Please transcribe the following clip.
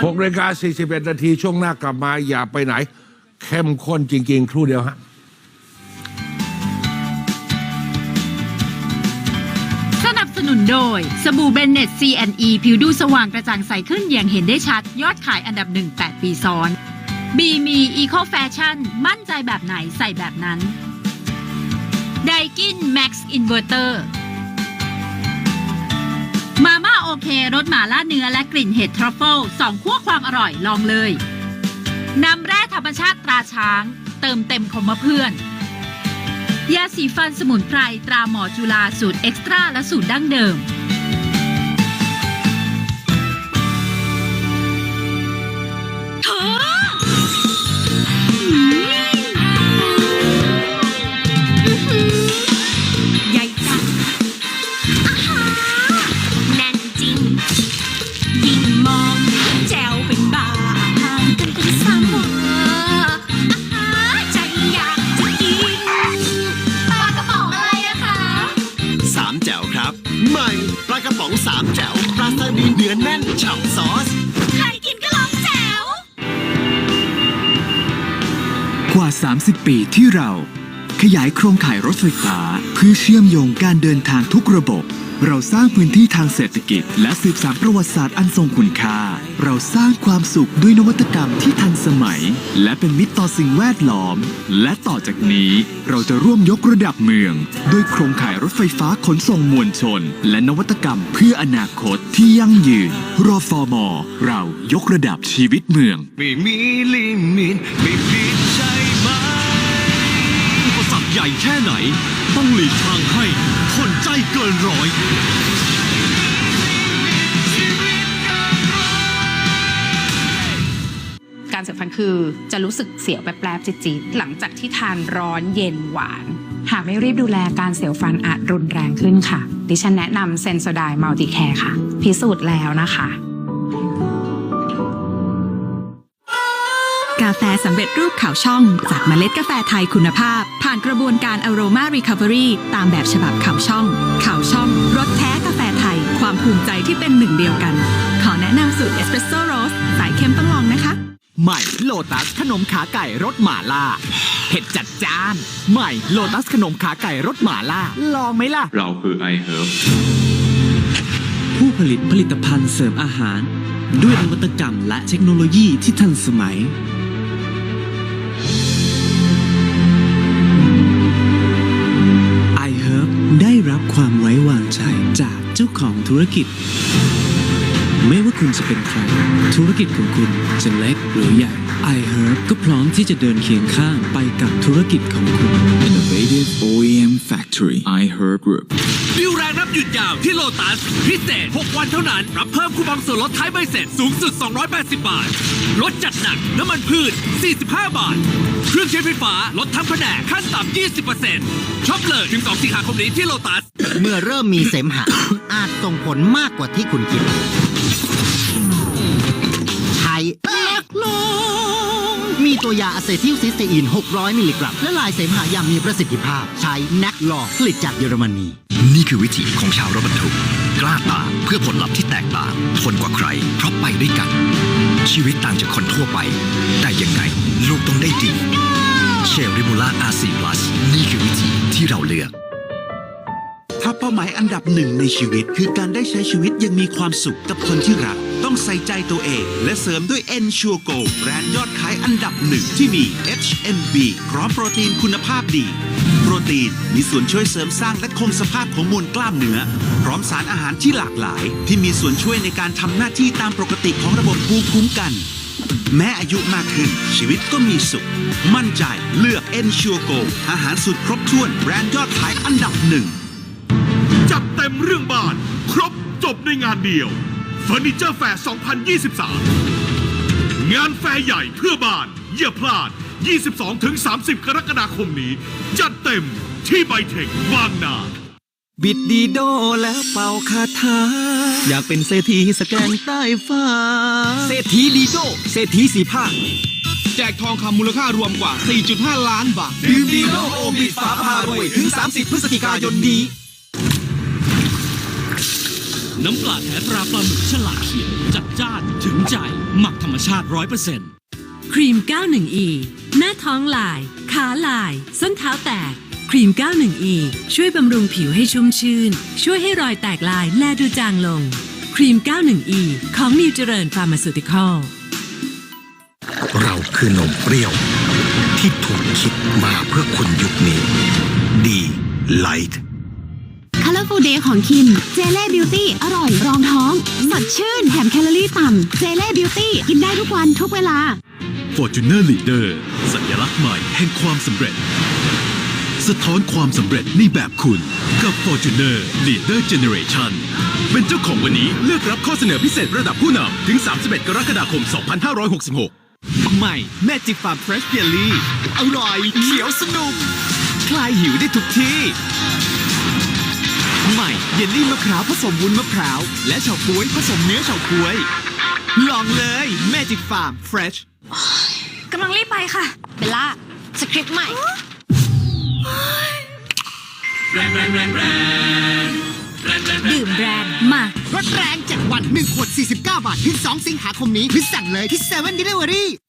6นาฬิกา41นาทีช่วงหน้ากลับมาอย่าไปไหน เข้มข้นจริง ๆ ครู่เดียวฮะสนับสนุนโดย สบู่เบนเน็ต C&E ผิวดูสว่างกระจ่างใสขึ้นอย่างเห็นได้ชัด ยอดขายอันดับหนึ่ง8ปีซ้อนบีมีอีโคแฟชั่นมั่นใจแบบไหนใส่แบบนั้นไดกินแม็กซ์อินเวอร์เตอร์มาม่าโอ เครสหมาล่าเนื้อและกลิ่นเห็ดทรัฟเฟิลสองขั้วความอร่อยลองเลย น้ำแร่ธรรมชาติตราช้าง เติมเต็มคมเพื่อน ยาสีฟันสมุนไพรตราหมอจุฬาสูตรเอ็กซ์ตร้าและสูตรดั้งเดิมากระป๋องสามแจ๋วปลาซาดีนเนื้อแน่นฉ่ำซอส ใครกินก็ลองแจวกว่า 30 ปีที่เรา ขยายโครงข่ายรถไฟฟ้า เพื่อเชื่อมโยงการเดินทางทุกระบบ เราสร้างพื้นที่ทางเศรษฐกิจ และสืบสานประวัติศาสตร์อันทรงคุณค่า เราสร้างความสุขด้วยนวัตกรรมที่ทันสมัย และเป็นมิตรต่อสิ่งแวดล้อม และต่อจากนี้เราจะร่วมยกระดับเมือง ด้วยโครงข่ายรถไฟฟ้าขนส่งมวลชน และนวัตกรรมเพื่ออนาคตที่ยั่งยืนรอฟอมอเรายกระดับชีวิตเมือง ไม่มีลิมิตไม่ ญ่แค่ไหน ต้องหลีกทางให้คนใจเกินร้อยการเสียฟันคือจะรู้สึกเสียวแป๊บๆจิดๆหลังจากที่ทานร้อนเย็นหวาน หากไม่รีบดูแลการเสียวฟันอาจรุนแรงขึ้นค่ะ ดิฉันแนะนำเซนโซไดมัลติแคร์ค่ะ พิสูจน์แล้วนะคะ กาแฟสำเร็จรูปขาวช่อง จากเมล็ดกาแฟไทยคุณภาพ ผ่านกระบวนการ Aroma Recovery ตามแบบฉบับขาวช่องขาวช่องรสแท้กาแฟไทย ความภูมิใจที่เป็นหนึ่งเดียวกัน ขอแนะนำสูตรเอสเปรสโซ่โรสสายเข้มต้องลองนะคะ ใหม่โลตัสขนมขาไก่รสหม่าล่าเผ็ดจัดจ้าน ใหม่โลตัสขนมขาไก่รสหม่าล่าลองไหมล่ะ เราคือ iHerb ผู้ผลิตผลิตภัณฑ์เสริมอาหาร ด้วยนวัตกรรมและเทคโนโลยีที่ทันสมัย ของธุรกิจ ไม่ว่าคุณจะเป็นใคร ธุรกิจของคุณจะเล็กหรือใหญ่ iHerb ก็พร้อมที่จะเดินเคียงข้างไปกับธุรกิจของคุณ Innovative OEM Factory iHerb Group ดิวแรงรับหยุดยาวที่โลตัสพิเศษ 6 วันเท่านั้น รับเพิ่มคูปองส่วนลดท้ายใบเสร็จสูงสุด 280 บาท ลดจัดหนักน้ำมันพืช 45 บาท เครื่องใช้ไฟฟ้าลดทั้งแผนกขั้นต่ำ20%ช็อปเลยถึง2สิงหาคมนี้ที่โลตัส เมื่อเริ่มมีเสมหะ อาจส่งผลมากกว่าที่คุณคิดใช้เล็กลงมีตัวยาอะเซทิลซิสเตอีน 600 มิลลิกรัมและลายเสมหะอย่างมีประสิทธิภาพ ใช้แนกลอผลิตจากเยอรมนี นี่คือวิถีของชาวรถบรรทุกกล้าตามเพื่อผลลัพธ์ที่แตกต่างทนกว่าใครเพราะไปด้วยกัน ชีวิตต่างจากคนทั่วไป แต่ยังไงลูก ต้องได้ดีเชลริมูล่าอาซีพลัสนี่คือวิถีที่เราเลือก ถ้าเป้าหมายอันดับหนึ่งในชีวิต คือการได้ใช้ชีวิตยังมีความสุขกับคนที่รัก ต้องใส่ใจตัวเอง และเสริมด้วย Ensure Go แบรนด์ยอดขายอันดับหนึ่งที่มี HMB พร้อมโปรตีนคุณภาพดีโปรตีนมีส่วนช่วยเสริมสร้างและคงสภาพของมวลกล้ามเนื้อ พร้อมสารอาหารที่หลากหลาย ที่มีส่วนช่วยในการทำหน้าที่ตามปกติของระบบภูมิคุ้มกัน แม้อายุมากขึ้น ชีวิตก็มีสุข มั่นใจเลือก Ensure Go อาหารสุดครบถ้วนแบรนด์ยอดขายอันดับหนึ่ง จัดเต็มเรื่องบ้าน ครบจบในงานเดียวเฟอร์นิเจอร์แฟร์ 2023 งานแฟร์ใหญ่เพื่อบ้านอย่าพลาด 22-30 กรกฎาคมนี้ จัดเต็มที่ไบเทคบางนา บิดดีโดแล้วเป่าคาถาอยากเป็นเศรษฐีสแกนใต้ฟ้า เศรษฐีลีโดเศรษฐีสีภาคแจกทองคำมูลค่ารวมกว่า 4.5 ล้านบาทดื่มดีโดโอบิดฝาพารวย ถึง 30 พฤศจิกายนนี้ น้ำปลาแท้ตราปลาหมึกฉลาดเขียว จัดจ้านถึงใจ หมักธรรมชาติ 100%ครีม 91E หน้าท้องลาย ขาลาย ส้นเท้าแตก ครีม 91E ช่วยบำรุงผิวให้ชุ่มชื่น ช่วยให้รอยแตกลายแลดูจางลง ครีม 91E ของนิวเจริญฟาร์มาสูติคอลเราคือนมเปรี้ยว ที่ถูกคิดมาเพื่อคนยุคนี้ ดีไลท์ Colorful Day ของคิม เจเล่บิวตี้อร่อยรองท้องสดชื่นแถมแคลอรี่ต่ำ เจเล่บิวตี้กินได้ทุกวันทุกเวลา Fortuner Leader สัญลักษณ์ใหม่แห่งความสำเร็จ สะท้อนความสำเร็จในแบบคุณ กับ Fortuner Leader Generation เป็นเจ้าของวันนี้เลือกรับข้อเสนอพิเศษระดับผู้นำถึง 31 กรกฎาคม 2566 ใหม่ Magic Farm Fresh Jelly อร่อยเขียวสนุก คลายหิวได้ทุกที่ ใหม่เยลลี่มะพร้าวผสมวุ้นมะพร้าว และเฉาก๊วยผสมเนื้อเฉาก๊วย ลองเลย Magic Farm Fresh กำลังรีบไปค่ะเบลล่าสคริปต์ใหม่ ดื่มแบรนด์มารถแรงจากวัน 1 ขวด 49 บาท ถึง 2 สิงหาคมนี้พิสั่งเลยที่7 Delivery